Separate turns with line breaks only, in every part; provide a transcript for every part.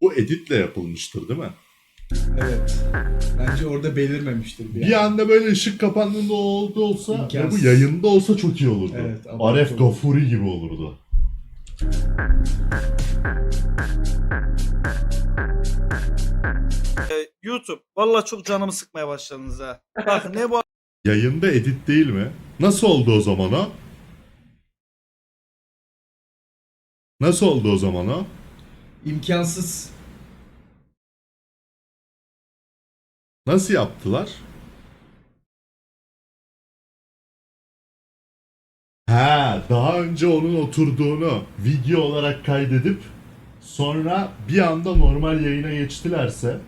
Bu editle yapılmıştır değil mi?
Evet. Bence orada belirmemiştir bir,
Bir anda böyle ışık kapandığında o oldu olsa ve bu
İmkansız.
yayında olsa çok iyi olurdu.
Evet,
Aref
olur.
Gafuri gibi olurdu.
Ee, YouTube. Vallahi çok canımı sıkmaya başladınız ha. Bak ne bu
Yayında edit değil mi? Nasıl oldu o zaman o? Nasıl oldu o zaman o?
İmkansız.
Nasıl yaptılar? Ha, daha önce onun oturduğunu video olarak kaydedip sonra bir anda normal yayına geçtilerse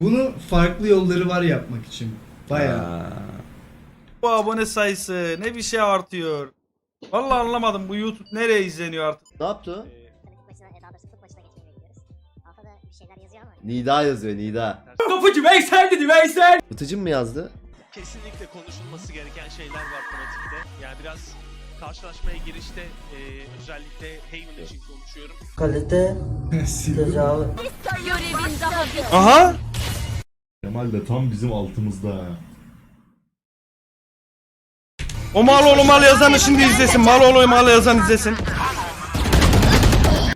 Bunu farklı yolları var yapmak için. Bayağı.
bu abone sayısı? Ne bir şey artıyor? Vallahi anlamadım bu YouTube nereye izleniyor artık?
Ne yaptı?
Maçına, e, daha doğrusu futbol maçına geçmeyi bekliyoruz. Altta da bir şeyler yazıyor ama.
Nida yazıyor Nida.
Kapıcı Veysel dedi Veysel.
Bıtıcım mı yazdı?
kesinlikle konuşulması gereken şeyler var pratikte. Yani biraz karşılaşmaya girişte e, özellikle Heyman için konuşuyorum.
Kalite tecavüz.
Aha!
Kemal de tam bizim altımızda. ha.
O mal oğlu mal yazanı şimdi izlesin. Mal oğlu mal yazan izlesin.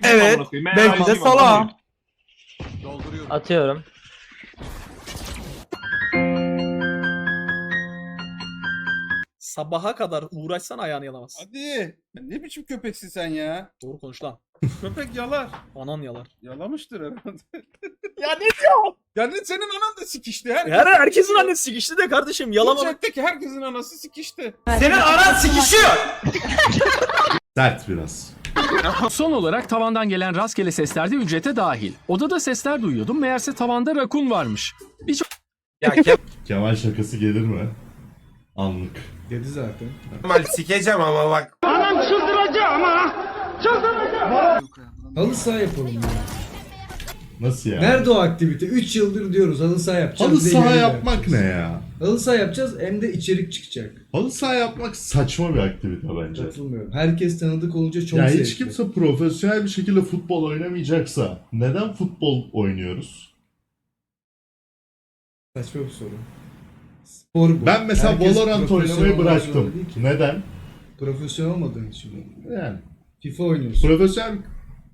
Evet. Belki de sala.
Atıyorum.
Sabaha kadar uğraşsan ayağını yalamaz.
Hadi. Ne biçim köpeksin sen ya?
Doğru konuş lan.
Köpek yalar.
Anan yalar.
Yalamıştır herhalde.
Ya ne diyor?
Yani senin anan da sikişti. Her,
Her herkesin annesi sikişti de kardeşim yalamamak.
Uçaktaki herkesin anası sikişti.
Senin anan sikişiyor.
Sert biraz.
Son olarak tavandan gelen rastgele sesler de ücrete dahil. Odada sesler duyuyordum meğerse tavanda rakun varmış. Birçok
Ya Kemal
Kemal şakası gelir mi? Anlık.
Dedi zaten.
sikeceğim ama bak.
Halı saha yapalım ya.
Nasıl ya?
Nerede o aktivite? 3 yıldır diyoruz halı saha yapacağız.
Halı saha yapmak ne ya?
Halı saha yapacağız hem de içerik çıkacak.
Halı saha yapmak saçma bir aktivite bence.
Katılmıyorum. Herkes tanıdık olunca çok
ya
zevkli.
hiç kimse profesyonel bir şekilde futbol oynamayacaksa neden futbol oynuyoruz?
Saçma bir soru. Spor bu.
Ben mesela
Herkes
Valorant
profesyonel
oynamayı
olmak zorunda
bıraktım.
değil ki.
Neden?
Profesyonel olmadığın için.
Yani
FIFA oynuyorsun.
profesyonel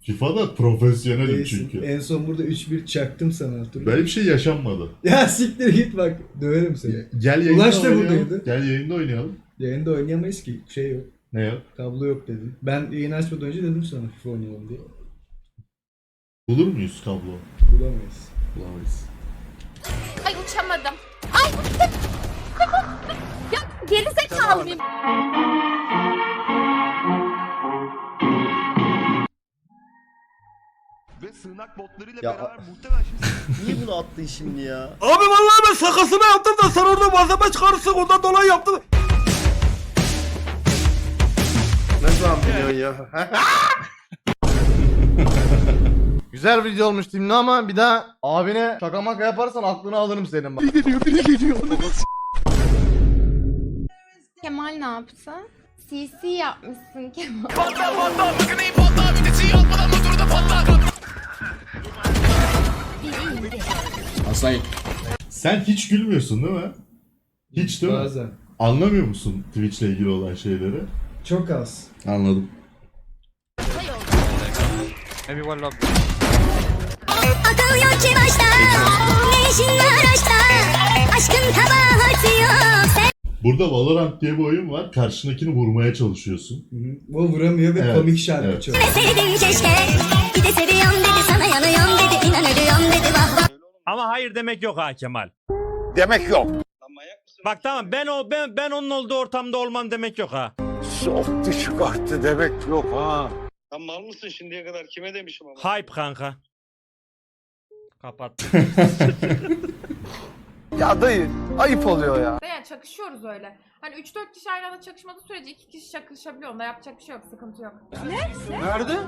FIFA'da profesyonelim
Değilsin.
çünkü.
En son burada 3-1 çaktım sana hatırlıyor
Böyle bir şey yaşanmadı.
Ya siktir git bak. Döverim seni.
Gel yayında
Ulaş da
oynayalım.
buradaydı.
Gel yayında oynayalım.
Yayında oynayamayız ki. Şey yok.
Ne yok?
Kablo yok dedin. Ben yayın açmadan önce dedim sana FIFA oynayalım diye.
Bulur muyuz kablo?
Bulamayız.
Bulamayız.
Ay uçamadım. Ay ya geri zekalı mıyım?
Sığınak botlarıyla
Ya-
beraber muhtemelen şimdi
Niye bunu attın şimdi ya?
Abi vallahi ben şakasını yaptım da sen orada malzeme çıkarırsın ondan dolayı yaptım.
Güzel video olmuş Timli ama bir daha abine şaka maka yaparsan aklını alırım senin bak.
Kemal ne yaptı? CC yapmışsın Kemal.
Sen hiç gülmüyorsun değil mi? Hiç değil mi?
Bazen.
Anlamıyor musun Twitch'le ilgili olan şeyleri?
Çok az.
Anladım.
Akıl yok ki başta. Ne işin var aşkta? Aşkın kabahati yok. Sen
Burada Valorant diye bir oyun var. Karşındakini vurmaya çalışıyorsun.
Hı hı. O vuramıyor ve
Evet,
komik şarkı
evet.
çok.
sevdin keşke. Bir de seviyorum dedi sana yanıyorum dedi. İnan ölüyorum.
Ama hayır demek yok ha Kemal.
Demek yok.
Bak tamam ben o ben ben onun olduğu ortamda olmam demek yok ha.
Soktu çıkarttı demek yok ha.
Sen mal mısın şimdiye kadar kime demişim ama.
Hype kanka. Kapat.
Ya dayı ayıp oluyor ya.
Yani çakışıyoruz öyle. Hani 3-4 kişi aynı anda çakışmadığı sürece 2 kişi çakışabiliyor. Onda yapacak bir şey yok. Sıkıntı yok.
Nerede?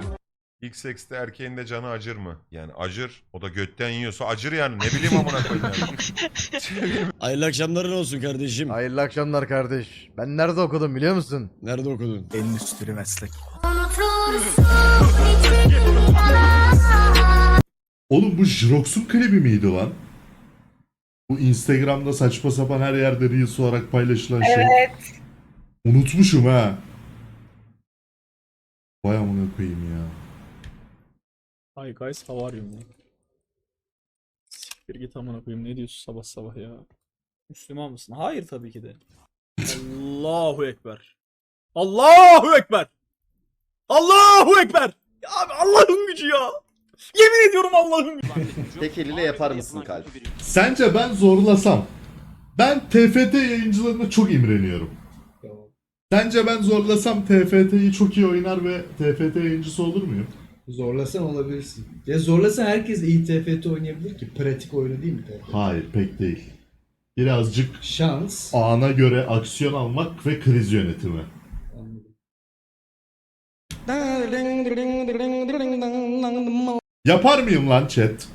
İlk sekste erkeğin de canı acır mı? Yani acır. O da götten yiyorsa acır yani. Ne bileyim amına koyayım yani.
Hayırlı akşamların olsun kardeşim.
Hayırlı akşamlar kardeş. Ben nerede okudum biliyor musun?
Nerede okudun?
Endüstri meslek.
Oğlum bu Jirox'un klibi miydi lan? Bu Instagram'da saçma sapan her yerde Reels olarak paylaşılan şey.
Evet.
Unutmuşum ha. Vay amına koyayım ya.
Hi guys, how are you? Siktir git amına koyayım. Ne diyorsun sabah sabah ya? Müslüman mısın? Hayır tabii ki de. Allahu Ekber. Allahu Ekber. Allahu Ekber. Ya abi Allah'ın gücü ya. Yemin ediyorum Allah'ın gücü.
Tek eliyle yapar mısın kalp?
Sence ben zorlasam? Ben TFT yayıncılarına çok imreniyorum. Sence ben zorlasam TFT'yi çok iyi oynar ve TFT yayıncısı olur muyum?
Zorlasan olabilirsin. Ya zorlasan herkes iyi TFT oynayabilir ki. Pratik oyunu değil mi TFT?
Hayır pek değil. Birazcık
Şans.
ana göre aksiyon almak ve kriz yönetimi. Yapar mıyım lan chat?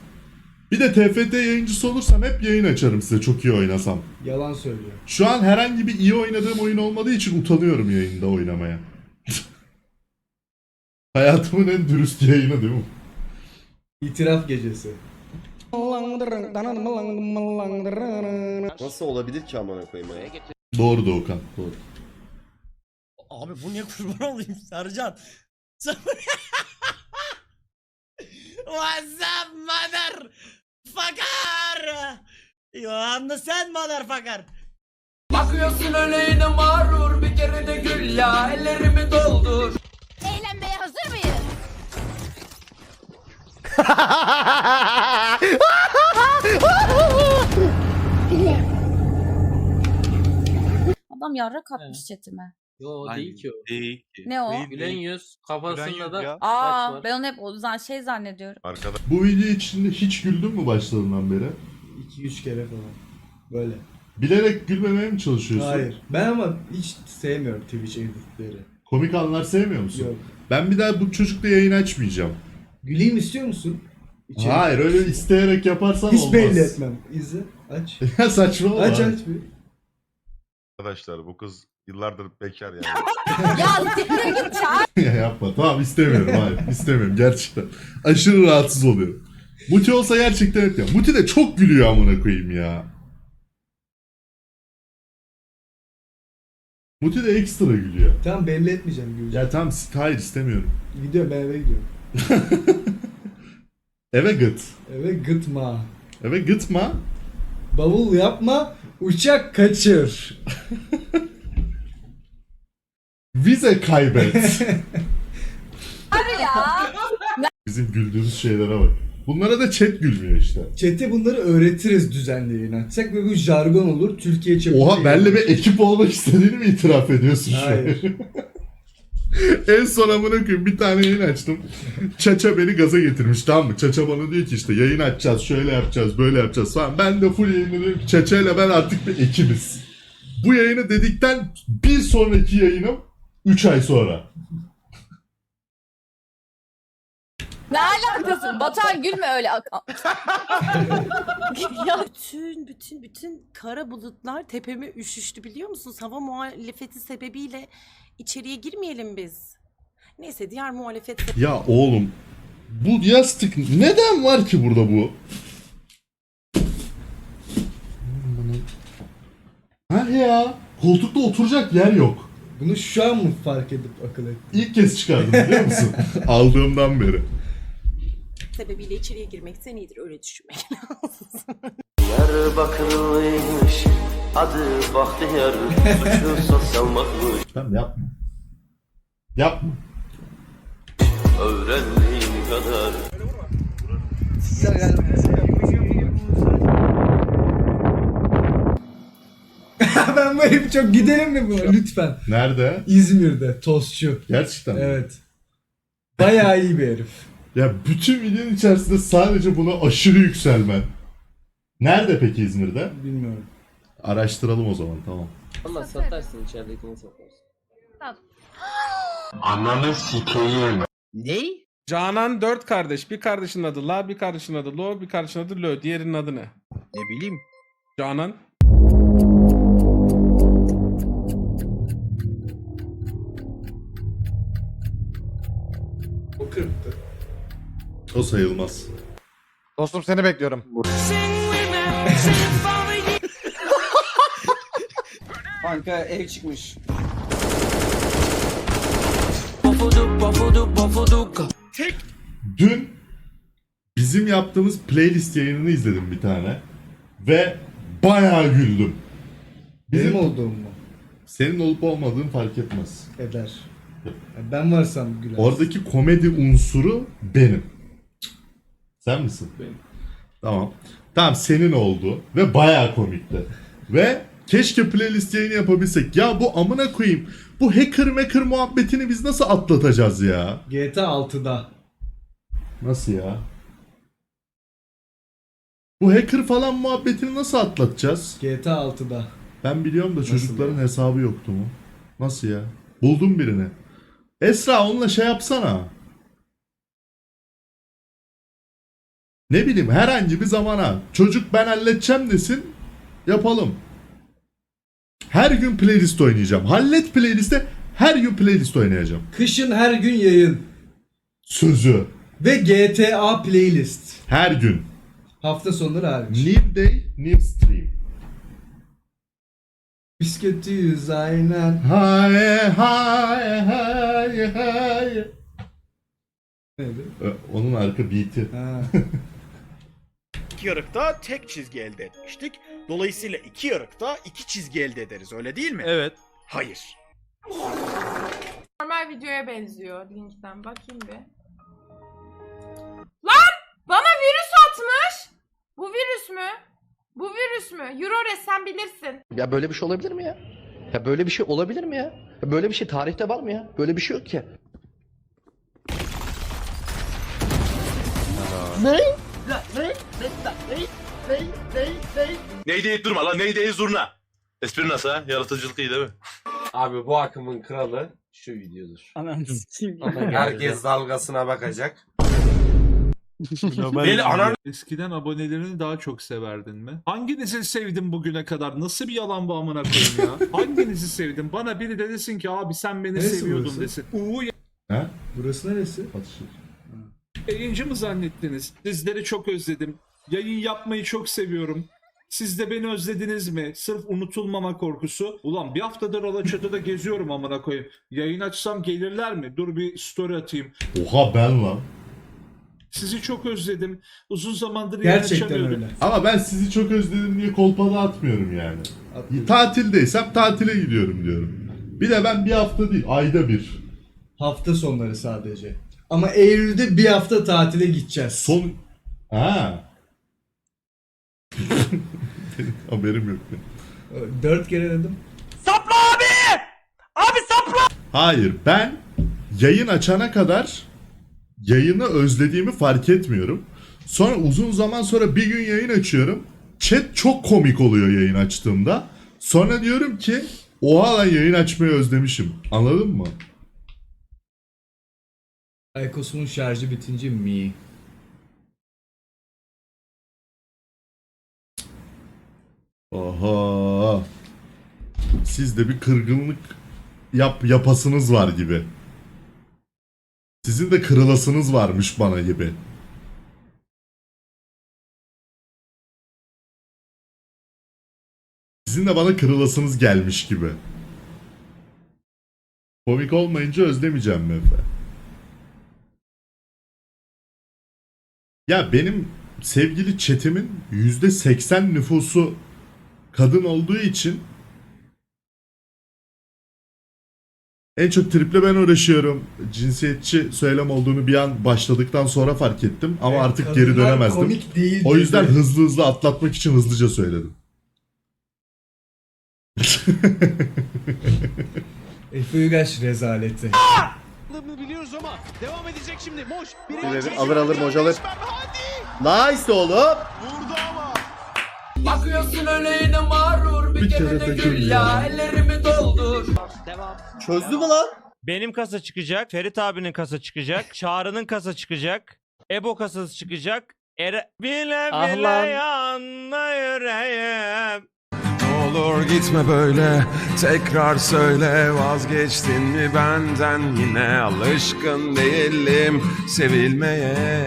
Bir de TFT yayıncısı olursam hep yayın açarım size çok iyi oynasam.
Yalan söylüyor.
Şu an herhangi bir iyi oynadığım oyun olmadığı için utanıyorum yayında oynamaya. Hayatımın en dürüst yayını değil mi?
İtiraf gecesi.
Nasıl olabilir ki amına koyayım ya?
Doğru Doğukan. Doğru.
Abi bu ne kurban olayım Sercan. What's up mother fucker? You understand motherfucker?
Bakıyorsun öleğine mağrur bir kere de gül ya ellerimi doldur.
Adam yarrak atmış chatime.
Yo değil ki o.
Ne o?
Gülen yüz kafasında da saç
Aa
var.
ben onu hep o zan- şey zannediyorum.
Arkada
Bu video içinde hiç güldün mü başladığından beri?
2-3 kere falan. Böyle.
Bilerek gülmemeye mi çalışıyorsun?
Hayır. Ben ama hiç sevmiyorum Twitch editleri.
Komik anlar sevmiyor musun?
Yok.
Ben bir daha bu çocukla yayın açmayacağım.
Güleyim istiyor musun? İçerik.
Hayır öyle isteyerek yaparsan
Hiç
olmaz.
belli etmem. İzle. Aç.
ya saçmalama.
aç aç bir.
arkadaşlar bu kız yıllardır bekar yani.
ya siktir git çağır.
ya yapma tamam istemiyorum hayır istemiyorum gerçekten. Aşırı rahatsız oluyorum. Muti olsa gerçekten et ya. Muti de çok gülüyor amına koyayım ya. Muti de ekstra gülüyor.
Tamam belli etmeyeceğim güleceğim.
Ya tamam hayır istemiyorum.
Gidiyorum ben eve gidiyorum.
Eve gıt.
Eve gıtma.
Eve gıtma.
Bavul yapma. Uçak kaçır.
Vize kaybet.
Abi ya.
Bizim güldüğümüz şeylere bak. Bunlara da chat gülmüyor işte.
Çete bunları öğretiriz düzenli yayın açsak ve bu jargon olur. Türkiye çapında.
Oha
yayın
benle bir ekip olmak istediğini mi itiraf ediyorsun şu an?
Hayır.
En son amına koyayım bir tane yayın açtım. Çaça beni gaza getirmiş tamam mı? Çaça bana diyor ki işte yayın açacağız, şöyle yapacağız, böyle yapacağız falan. Ben de full yayını diyorum ki Çaça ile ben artık bir ekibiz. Bu yayını dedikten bir sonraki yayınım 3 ay sonra.
Ne alakası? Batuhan gülme öyle. ya
Bütün bütün bütün kara bulutlar tepeme üşüştü biliyor musunuz? Hava muhalefeti sebebiyle içeriye girmeyelim biz. Neyse diğer muhalefet
Ya oğlum bu yastık neden var ki burada bu? Ha ya koltukta oturacak yer yok.
Bunu şu an mı fark edip akıl ettin?
İlk kez çıkardım biliyor musun? Aldığımdan beri.
sebebiyle içeriye girmekten iyidir öyle düşünmek lazım.
Diyarbakırlıymış adı Bahtiyar suçu sosyalmakmış
Tamam yapma. Yapma.
öğrendiğin kadar
ben bu herifi çok gidelim mi buna lütfen?
Nerede?
İzmir'de tostçu.
Gerçekten mi?
Evet. Bayağı iyi bir herif.
Ya bütün videonun içerisinde sadece buna aşırı yükselmen. Nerede peki İzmir'de?
Bilmiyorum.
Araştıralım o zaman tamam.
Ama satarsın içeridekini satarsın.
Ney?
Canan dört kardeş. Bir kardeşin adı La, bir kardeşin adı Lo, bir kardeşin adı Lö. Diğerinin adı ne?
Ne bileyim.
Canan.
kırptı.
O sayılmaz.
Dostum seni bekliyorum.
Kanka ev çıkmış.
Dün bizim yaptığımız playlist yayınını izledim bir tane. Ve bayağı güldüm.
Benim
Bizim,
olduğum mu?
senin olup olmadığın fark etmez.
Eder. Ben varsam güler.
Oradaki komedi unsuru benim. Sen misin?
Benim.
Tamam. Tamam senin oldu ve bayağı komikti. Ve keşke playlist yayını yapabilsek. Ya bu amına koyayım. Bu hacker maker muhabbetini biz nasıl atlatacağız ya?
GTA 6'da.
Nasıl ya? Bu hacker falan muhabbetini nasıl atlatacağız?
GTA 6'da.
Ben biliyorum da çocukların
ya?
hesabı yoktu mu? Nasıl ya? Buldum birini. Esra onunla şey yapsana. Ne bileyim herhangi bir zamana çocuk ben halledeceğim desin yapalım. Her gün playlist oynayacağım. Hallet playliste her gün playlist oynayacağım.
Kışın her gün yayın.
Sözü.
Ve GTA playlist.
Her gün.
Hafta sonları hariç.
New day, new stream.
Biz kötüyüz aynen.
Hay hay hay hay.
Neydi?
Ö, Onun arka beat'i.
Ha.
İki yarıkta tek çizgi elde etmiştik. Dolayısıyla iki yarıkta iki çizgi elde ederiz öyle değil mi?
Evet.
Hayır.
Normal videoya benziyor linkten bakayım bir. Lan! Bana virüs atmış! Bu virüs mü? Bu virüs mü? Eurores sen bilirsin.
Ya böyle bir şey olabilir mi ya? Ya böyle bir şey olabilir mi ya? ya böyle bir şey tarihte var mı ya? Böyle bir şey yok ki.
Ney deyip durma lan ney deyip zurna. Espri nasıl ha? Yaratıcılık iyi değil mi?
Abi bu akımın kralı şu videodur.
Herkes
dalgasına bakacak.
Beni
Eskiden abonelerini daha çok severdin mi? Hanginizi sevdin bugüne kadar? Nasıl bir yalan bu amına koyayım ya? Hanginizi sevdin? Bana biri de desin ki abi sen beni
Neresi
seviyordun
burası?
desin. Uuu
Ha?
Burası neresi?
Yayıncı mı zannettiniz? Sizleri çok özledim. Yayın yapmayı çok seviyorum. Siz de beni özlediniz mi? Sırf unutulmama korkusu. Ulan bir haftadır Alaçatı'da geziyorum amına koyayım. Yayın açsam gelirler mi? Dur bir story atayım.
Oha ben lan.
Sizi çok özledim. Uzun zamandır yayın
Gerçekten
açamıyordum.
öyle.
Ama ben sizi çok özledim diye kolpada atmıyorum yani. Tatildeysem tatile gidiyorum diyorum. Bir de ben bir hafta değil ayda bir.
Hafta sonları sadece. Ama Eylül'de bir hafta tatile gideceğiz.
Son... Ha. Haberim yok. benim.
Dört kere dedim.
Hayır ben yayın açana kadar yayını özlediğimi fark etmiyorum. Sonra uzun zaman sonra bir gün yayın açıyorum. Chat çok komik oluyor yayın açtığımda. Sonra diyorum ki oha lan yayın açmayı özlemişim. Anladın mı?
Aykos'un şarjı bitince mi?
Oha. Sizde bir kırgınlık yap yapasınız var gibi. Sizin de kırılasınız varmış bana gibi. Sizin de bana kırılasınız gelmiş gibi. Komik olmayınca özlemeyeceğim mi Efe? Ya benim sevgili chatimin %80 nüfusu kadın olduğu için en çok triple ben uğraşıyorum. Cinsiyetçi söylem olduğunu bir an başladıktan sonra fark ettim ama
Evet,
artık
kadınlar
geri dönemezdim.
Komik değil.
O yüzden
dedi.
hızlı hızlı atlatmak için hızlıca söyledim.
Efe Uygaş rezaleti.
Biliyoruz ama devam edecek şimdi. Moş.
Birebir alır alır mocalır. Nice oğlum.
Bakıyorsun öyle yine mağrur
Bir kere de gül ya.
ellerimi doldur.
Çözdü mü lan?
Benim kasa çıkacak. Ferit abinin kasa çıkacak. Çağrı'nın kasa çıkacak. Ebo kasası çıkacak. Ere... Bile
Ah
bile
lan.
yandı yüreğim.
Olur gitme böyle. Tekrar söyle vazgeçtin mi benden? Yine alışkın değilim sevilmeye.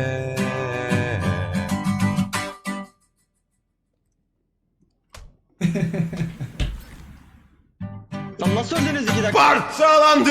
Lan nasıl öldünüz iki dakika?
Parçalandım